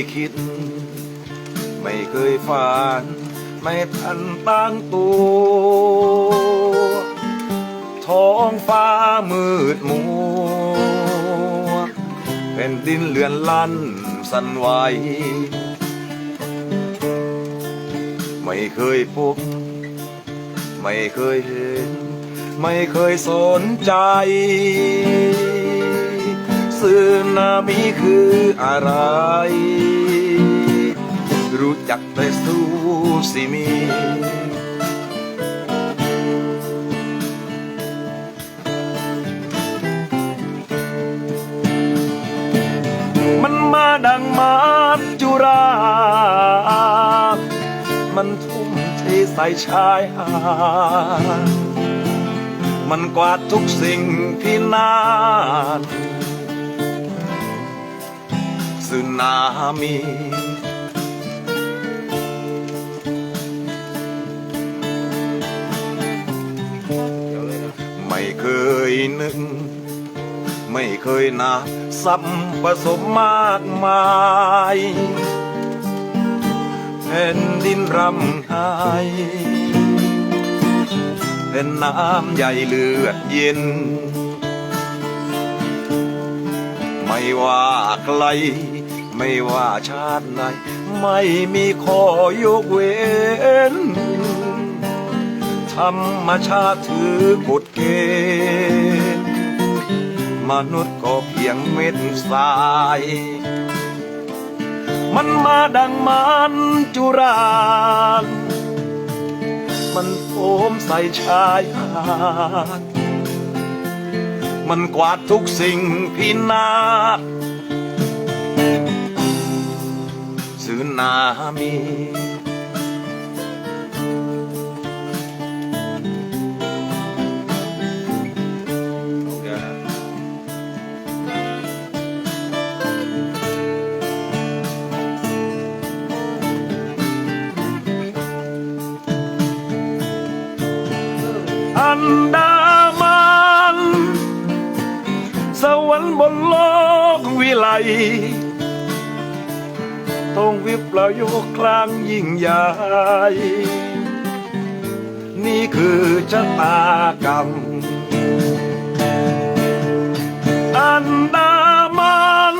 ยคิด ไม่เคยฝัน ไม่ทันตั้งตัว ท้องฟ้ามืดมัวเป็นดินเลือนลั่นสั่นไหวไม่เคยพบ ไม่เคยเห็น ไม่เคยสนใจ สึนามิคืออะไร รู้จักแต่ซูซิมีมันมาดังมาจุรา มันทุ่มเทใส่ชายหาดมันกวาดทุกสิ่งพินาศ สึนามิไม่เคยนึก ไม่เคยนับสัมผสมมากมายแผ่นดินรำไห้เป็นน้ำใหญ่เลือดเย็นไม่ว่าใคร ไม่ว่าชาติไหน ไม่มีข้อยกเว้น ธรรมชาติถือกฎเกณฑ์ มนุษย์ก็เพียงเม็ดทราย มันมาดังมันจุรานมันโอมใส่ชายหาดมันกวาดทุกสิ่งพินาศ สึนามิอัน ดามันสวรรค์บนโลกวิไลตรงวิปลโยคครั้งยิ่งใหญ่ นี่คือชะตากรรม อันดามัน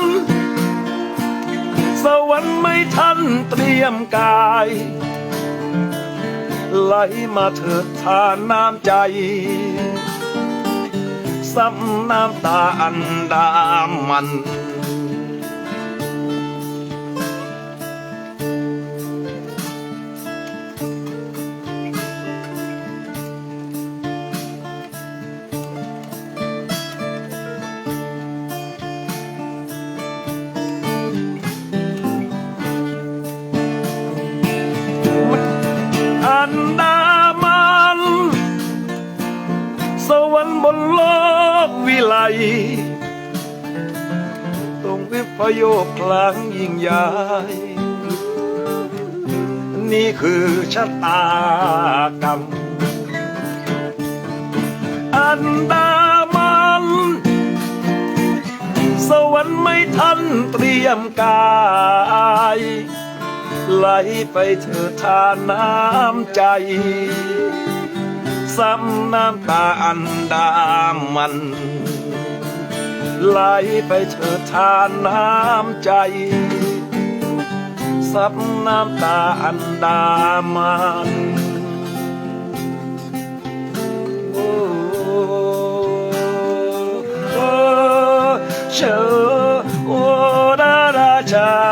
สวรรค์ไม่ทันเตรียมกาย ไหลมาเถิดทานน้ำใจซ้ำน้ำตาอันดามัน รงวิปโยคครั้งยิ่งใหญ่นี่คือชะตากรรม อันดามัน สวรรค์ไม่ทันเตรียมกายไหลไปเถิดทานน้ำใจซ้ำน้ำตาอันดามัน ไหลไปเถิดทานน้ำใจซับน้ำตาอันดามันโอ้โอ้เชอโอ้ดาราชา